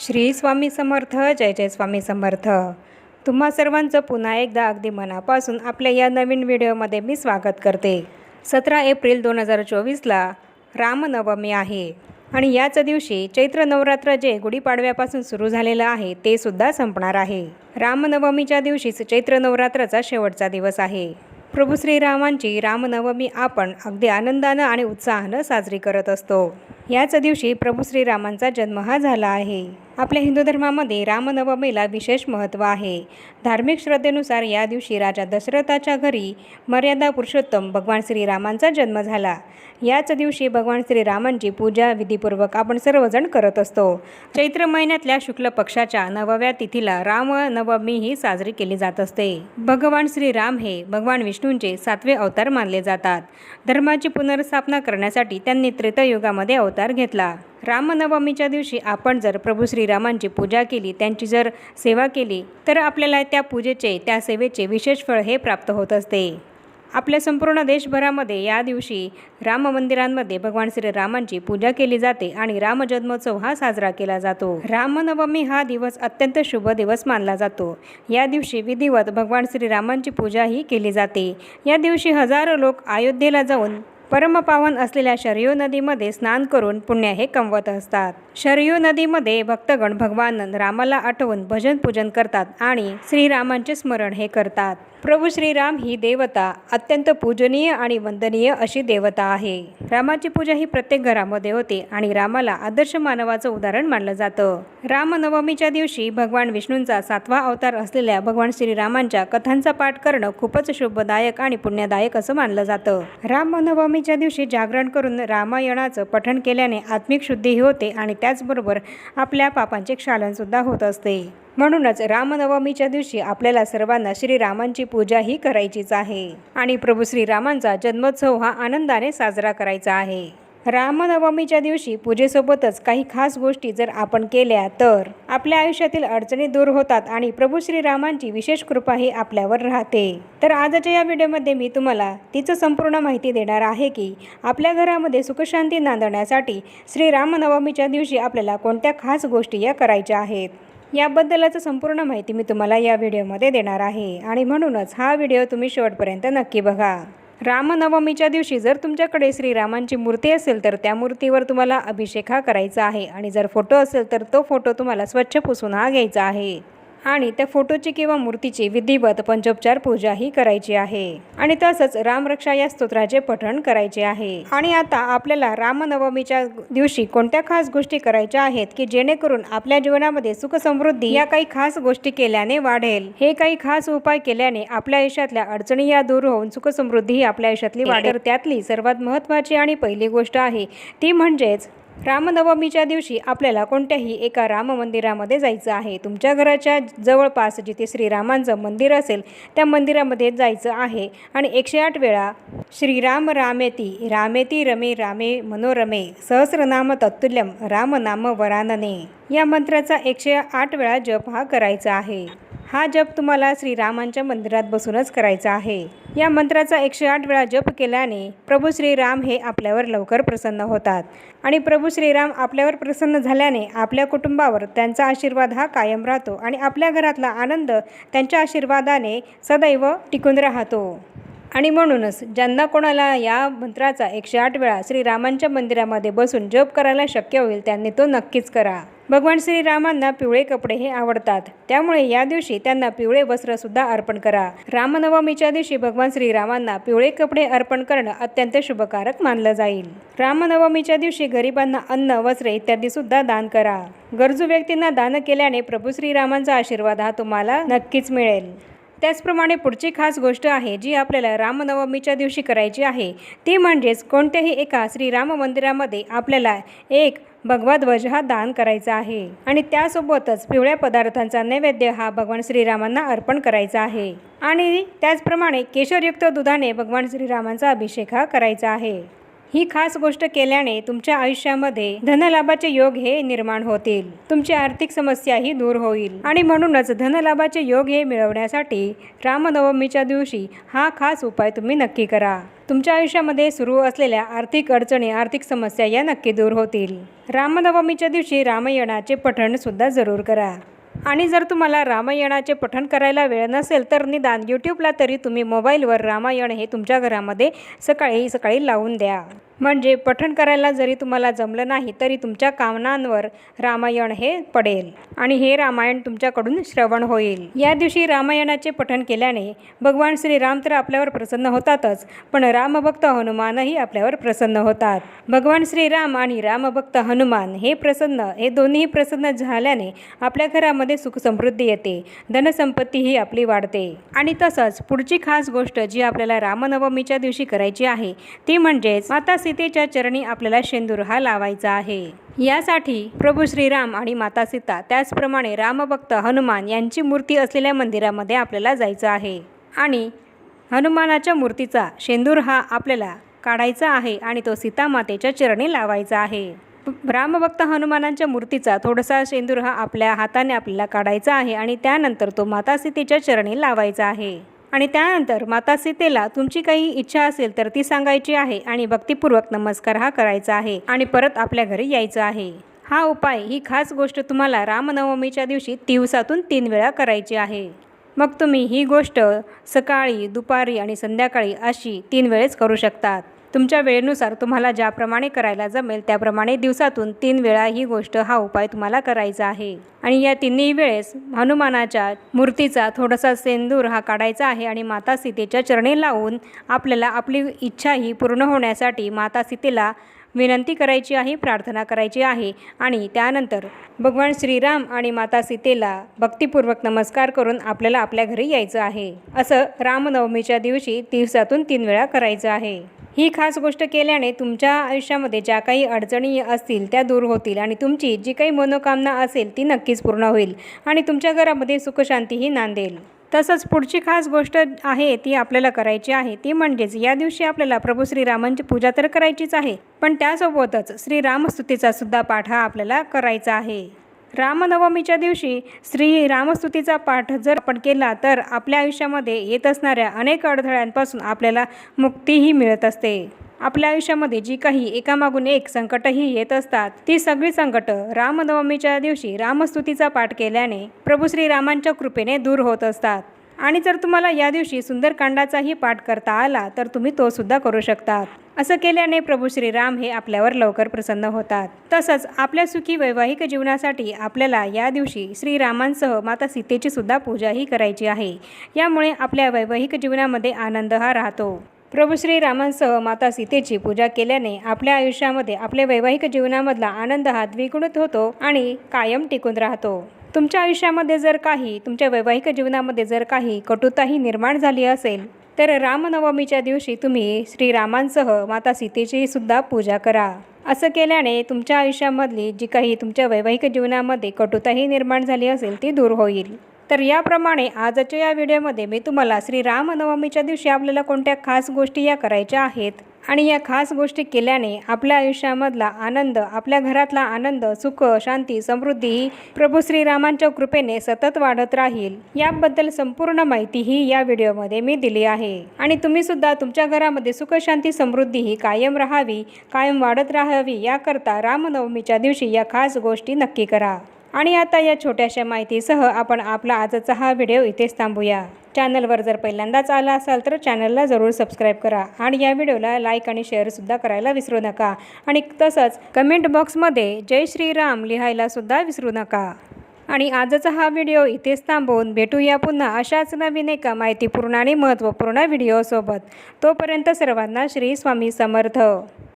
श्री स्वामी समर्थ जय जय स्वामी समर्थ. तुम्हा सर्वांचं पुन्हा एकदा अगदी मनापासून आपल्या या नवीन व्हिडिओमध्ये मी स्वागत करते. सतरा एप्रिल दोन हजार चोवीसला रामनवमी आहे आणि याच दिवशी चैत्र नवरात्र जे गुढीपाडव्यापासून सुरू झालेलं आहे ते सुद्धा संपणार आहे. रामनवमीच्या दिवशीच चैत्र नवरात्राचा शेवटचा दिवस आहे. प्रभू श्रीरामांची रामनवमी आपण अगदी आनंदानं आणि उत्साहानं साजरी करत असतो. याच दिवशी प्रभू श्रीरामांचा जन्म हा झाला आहे. आपल्या हिंदू धर्मामध्ये रामनवमीला विशेष महत्त्व आहे. धार्मिक श्रद्धेनुसार या दिवशी राजा दशरथाच्या घरी मर्यादा पुरुषोत्तम भगवान श्रीरामांचा जन्म झाला. याच दिवशी भगवान श्रीरामांची पूजा विधीपूर्वक आपण सर्वजण करत असतो. चैत्र महिन्यातल्या शुक्ल पक्षाच्या नवव्या तिथीला रामनवमी ही साजरी केली जात असते. भगवान श्रीराम हे भगवान विष्णूंचे सातवे अवतार मानले जातात. धर्माची पुनर्स्थापना करण्यासाठी त्यांनी त्रेतयुगामध्ये अवतार घेतला. रामनवमीच्या दिवशी आपण जर प्रभू श्रीरामांची पूजा केली त्यांची जर सेवा केली तर आपल्याला त्या पूजेचे त्या सेवेचे विशेष फळ हे प्राप्त होत असते. आपल्या संपूर्ण देशभरामध्ये या दिवशी राम मंदिरांमध्ये भगवान श्रीरामांची पूजा केली जाते आणि रामजन्मोत्सव हा साजरा केला जातो. रामनवमी हा दिवस अत्यंत शुभ दिवस मानला जातो. या दिवशी विधिवत भगवान श्रीरामांची पूजाही केली जाते. या दिवशी हजारो लोक अयोध्येला जाऊन परमपावन असलेल्या शरयू नदीमध्ये स्नान करून पुण्य हे कमवत असतात. शरयू नदीमध्ये भक्तगण भगवान रामाला आठवून भजन पूजन करतात आणि श्रीरामांचे स्मरण हे करतात. प्रभू श्रीराम ही देवता अत्यंत पूजनीय आणि वंदनीय अशी देवता आहे. रामाची पूजा ही प्रत्येक घरामध्ये होते आणि रामाला आदर्श मानवाचं उदाहरण मानलं जातं. रामनवमीच्या दिवशी भगवान विष्णूंचा सातवा अवतार असलेल्या भगवान श्रीरामांच्या कथांचा पाठ करणं खूपच शुभदायक आणि पुण्यदायक असं मानलं जातं. रामनवमीच्या दिवशी जागरण करून रामायणाचं पठण केल्याने आत्मिक शुद्धीही होते आणि त्याचबरोबर आपल्या पापांचे क्षालन सुद्धा होत असते. म्हणूनच रामनवमीच्या दिवशी आपल्याला सर्वांना श्रीरामांची पूजा ही करायचीच आहे. आणि प्रभू श्रीरामांचा जन्मोत्सव हा आनंदाने साजरा करायचा आहे. रामनवमीच्या दिवशी पूजेसोबतच काही खास गोष्टी जर आपण केल्या तर आपल्या आयुष्यातील अडचणी दूर होतात आणि प्रभू श्रीरामांची विशेष कृपा ही आपल्यावर राहते. तर आजच्या या व्हिडिओमध्ये मी तुम्हाला तिचं संपूर्ण माहिती देणार आहे की आपल्या घरामध्ये सुखशांती नांदण्यासाठी श्रीरामनवमीच्या दिवशी आपल्याला कोणत्या खास गोष्टी या करायच्या आहेत? याबद्दलच संपूर्ण माहिती मी तुम्हाला या व्हिडिओमध्ये देणार आहे. आणि म्हणूनच हा व्हिडिओ तुम्ही शेवटपर्यंत नक्की बघा. रामनवमीच्या दिवशी जर तुमच्याकडे श्रीरामांची मूर्ती असेल तर त्या मूर्तीवर तुम्हाला अभिषेक हा करायचा आहे. आणि जर फोटो असेल तर तो फोटो तुम्हाला स्वच्छ पुसून हा घ्यायचा आहे. आणि त्या फोटोची किंवा मूर्तीची विधिवत पंचोपचार पूजा ही करायची आहे. आणि तसंच रामरक्षा या स्तोत्राचे पठण करायचे आहे. आणि आता आपल्याला रामनवमीच्या दिवशी कोणत्या खास गोष्टी करायच्या आहेत की जेणेकरून आपल्या जीवनामध्ये सुख समृद्धी या काही खास गोष्टी केल्याने वाढेल? हे काही खास उपाय केल्याने आपल्या आयुष्यातल्या अडचणी या दूर होऊन सुख समृद्धी ही आपल्या आयुष्यातली वाढेल. त्यातली सर्वात महत्त्वाची आणि पहिली गोष्ट आहे ती म्हणजेच रामनवमीच्या दिवशी आपल्याला कोणत्याही एका राम मंदिरामध्ये जायचं आहे. तुमच्या घराच्या जवळपास जिथे श्रीरामांचं मंदिर असेल त्या मंदिरामध्ये जायचं आहे. आणि एकशे आठ वेळा श्रीराम रामेती रामेती रमे रामे मनोरमे सहस्रनाम तत्तुल्यम राम नाम वरानने या मंत्राचा एकशे आठ वेळा जप हा करायचा आहे. हा जप तुम्हाला श्रीरामांच्या मंदिरात बसूनच करायचा आहे. या मंत्राचा एकशे आठ वेळा जप केल्याने प्रभू श्रीराम हे आपल्यावर लवकर प्रसन्न होतात आणि प्रभू श्रीराम आपल्यावर प्रसन्न झाल्याने आपल्या कुटुंबावर त्यांचा आशीर्वाद हा कायम राहतो आणि आपल्या घरातला आनंद त्यांच्या आशीर्वादाने सदैव टिकून राहतो. आणि म्हणूनच ज्यांना कोणाला या मंत्राचा एकशे आठ वेळा श्रीरामांच्या मंदिरामध्ये बसून जप करायला शक्य होईल त्यांनी तो नक्कीच करा. भगवान श्रीरामांना पिवळे कपडे हे आवडतात. त्यामुळे या दिवशी त्यांना पिवळे वस्त्रसुद्धा अर्पण करा. रामनवमीच्या दिवशी भगवान श्रीरामांना पिवळे कपडे अर्पण करणं अत्यंत शुभकारक मानलं जाईल. रामनवमीच्या दिवशी गरिबांना अन्न वस्त्रे इत्यादी सुद्धा दान करा. गरजू व्यक्तींना दान केल्याने प्रभू श्रीरामांचा आशीर्वाद हा तुम्हाला नक्कीच मिळेल. त्याचप्रमाणे पुढची खास गोष्ट आहे जी आपल्याला रामनवमीच्या दिवशी करायची आहे. ती म्हणजेच कोणत्याही एका श्रीराम मंदिरामध्ये आपल्याला एक भगवा ध्वज हा दान करायचा आहे. आणि त्यासोबतच पिवळ्या पदार्थांचा नैवेद्य हा भगवान श्रीरामांना अर्पण करायचा आहे. आणि त्याचप्रमाणे केशरयुक्त दुधाने भगवान श्रीरामांचा अभिषेक हा करायचा आहे. ही खास गोष्ट केल्याने तुमच्या आयुष्यामध्ये धनलाभाचे योग हे निर्माण होतील. तुमची आर्थिक समस्याही दूर होईल. आणि म्हणूनच धनलाभाचे योग हे मिळवण्यासाठी रामनवमीच्या दिवशी हा खास उपाय तुम्ही नक्की करा. तुमच्या आयुष्यामध्ये सुरू असलेल्या आर्थिक अडचणी आर्थिक समस्या या नक्की दूर होतील. रामनवमीच्या दिवशी रामायणाचे पठण सुद्धा जरूर करा. आणि जर तुम्हाला रामायणाचे पठण करायला वेळ नसेल तर निदान यूट्यूबला तरी तुम्ही मोबाईलवर रामायण हे तुमच्या घरामध्ये सकाळी सकाळी लावून द्या. म्हणजे पठण करायला जरी तुम्हाला जमलं नाही तरी तुमच्या कामनांवर रामायण हे पडेल. आणि हे रामायण तुमच्याकडून श्रवण होईल. या दिवशी रामायणाचे पठण केल्याने भगवान श्रीराम तर आपल्यावर प्रसन्न होतातच पण रामभक्त हनुमानही आपल्यावर प्रसन्न होतात. भगवान श्रीराम आणि रामभक्त हनुमान हे प्रसन्न हे दोन्ही प्रसन्न झाल्याने आपल्या घरामध्ये सुख समृद्धी येते धनसंपत्ती ही आपली वाढते. आणि तसंच पुढची खास गोष्ट जी आपल्याला रामनवमीच्या दिवशी करायची आहे ती म्हणजेच माता सीतेच्या चरणी आपल्याला शेंदूर हा लावायचा आहे. यासाठी प्रभू श्रीराम आणि माता सीता त्याचप्रमाणे रामभक्त हनुमान यांची मूर्ती असलेल्या मंदिरामध्ये आपल्याला जायचं आहे. आणि हनुमानाच्या मूर्तीचा शेंदूर हा आपल्याला काढायचा आहे आणि तो सीतामातेच्या चरणी लावायचा आहे. रामभक्त हनुमानांच्या मूर्तीचा थोडासा शेंदूर हा आपल्या हाताने आपल्याला काढायचा आहे आणि त्यानंतर तो माता सीतेच्या चरणी लावायचा आहे. आणि त्यानंतर माता सीतेला तुमची काही इच्छा असेल तर ती सांगायची आहे आणि भक्तिपूर्वक नमस्कार हा करायचा आहे आणि परत आपल्या घरी यायचं आहे. हा उपाय ही खास गोष्ट तुम्हाला रामनवमीच्या दिवशी दिवसातून तीन वेळा करायची आहे. मग तुम्ही ही गोष्ट सकाळी दुपारी आणि संध्याकाळी अशी तीन वेळेस करू शकतात. तुमच्या वेळेनुसार तुम्हाला ज्याप्रमाणे करायला जमेल त्याप्रमाणे दिवसातून तीन वेळा ही गोष्ट हा उपाय तुम्हाला करायचा आहे. आणि या तिन्ही वेळेस हनुमानाच्या मूर्तीचा थोडासा सेंदूर हा काढायचा आहे आणि माता सीतेच्या चरणी लावून आपल्याला आपली इच्छा ही पूर्ण होण्यासाठी माता सीतेला विनंती करायची आहे प्रार्थना करायची आहे आणि त्यानंतर भगवान श्रीराम आणि माता सीतेला भक्तिपूर्वक नमस्कार करून आपल्याला आपल्या घरी यायचं आहे. असं रामनवमीच्या दिवशी दिवसातून तीन वेळा करायचं आहे. ही खास गोष्ट केल्याने तुमच्या आयुष्यामध्ये ज्या काही अडचणी असतील त्या दूर होतील आणि तुमची जी काही मनोकामना असेल ती नक्कीच पूर्ण होईल आणि तुमच्या घरामध्ये सुखशांतीही नांदेल. तसंच पुढची खास गोष्ट आहे ती आपल्याला करायची आहे ती म्हणजेच या दिवशी आपल्याला प्रभू श्रीरामांची पूजा तर करायचीच आहे पण त्यासोबतच श्रीरामस्तुतीचा सुद्धा पाठ हा आपल्याला करायचा आहे. रामनवमीच्या दिवशी श्री रामस्तुतीचा पाठ जर आपण केला तर आपल्या आयुष्यामध्ये येत असणाऱ्या अनेक अडथळ्यांपासून आपल्याला मुक्तीही मिळत असते. आपल्या आयुष्यामध्ये जी काही एकामागून एक संकटही येत असतात ती सगळी संकट रामनवमीच्या दिवशी रामस्तुतीचा पाठ केल्याने प्रभू श्रीरामांच्या कृपेने दूर होत असतात. आणि जर तुम्हाला या दिवशी सुंदरकांडाचाही पाठ करता आला तर तुम्ही तो सुद्धा करू शकतात. असं केल्याने प्रभू श्रीराम हे आपल्यावर लवकर प्रसन्न होतात. तसंच आपल्या सुखी वैवाहिक जीवनासाठी आपल्याला या दिवशी श्रीरामांसह माता सीतेची सुद्धा पूजाही करायची आहे. यामुळे आपल्या वैवाहिक जीवनामध्ये आनंद हा राहतो. प्रभू श्रीरामांसह माता सीतेची पूजा केल्याने आपल्या आयुष्यामध्ये आपल्या वैवाहिक जीवनामधला आनंद हा द्विगुणित होतो आणि कायम टिकून राहतो. तुमच्या आयुष्यामध्ये जर काही तुमच्या वैवाहिक जीवनामध्ये जर काही कटुताही निर्माण झाली असेल तर रामनवमीच्या दिवशी तुम्ही श्रीरामांसह माता सीतेची सुद्धा पूजा करा. असं केल्याने तुमच्या आयुष्यामधली जी काही तुमच्या वैवाहिक जीवनामध्ये कटुताही निर्माण झाली असेल ती दूर होईल. तर याप्रमाणे आजच्या या व्हिडिओमध्ये मी तुम्हाला श्रीरामनवमीच्या दिवशी आपल्याला कोणत्या खास गोष्टी या करायच्या आहेत आणि या खास गोष्टी केल्याने आपल्या आयुष्यामधला आनंद आपल्या घरातला आनंद सुख शांती समृद्धी ही प्रभू श्रीरामांच्या कृपेने सतत वाढत राहील. याबद्दल संपूर्ण माहिती ही या व्हिडिओमध्ये मी दिली आहे. आणि तुम्ही सुद्धा तुमच्या घरामध्ये सुख शांती समृद्धी ही कायम राहावी कायम वाढत राहावी याकरता रामनवमीच्या दिवशी या खास गोष्टी नक्की करा. आणि आता या छोट्याशा माहितीसह आपण आपला आजचा हा व्हिडिओ इथेच थांबूया. चॅनलवर जर पहिल्यांदाच आला असाल तर चॅनलला जरूर सबस्क्राईब करा आणि या व्हिडिओला लाईक आणि शेअरसुद्धा करायला विसरू नका. आणि तसंच कमेंट बॉक्समध्ये जय श्रीराम लिहायलासुद्धा विसरू नका. आणि आजचा हा व्हिडिओ इथेच थांबवून भेटूया पुन्हा अशाच नवीन एका माहितीपूर्ण आणि महत्त्वपूर्ण व्हिडिओसोबत. तोपर्यंत सर्वांना श्री स्वामी समर्थ.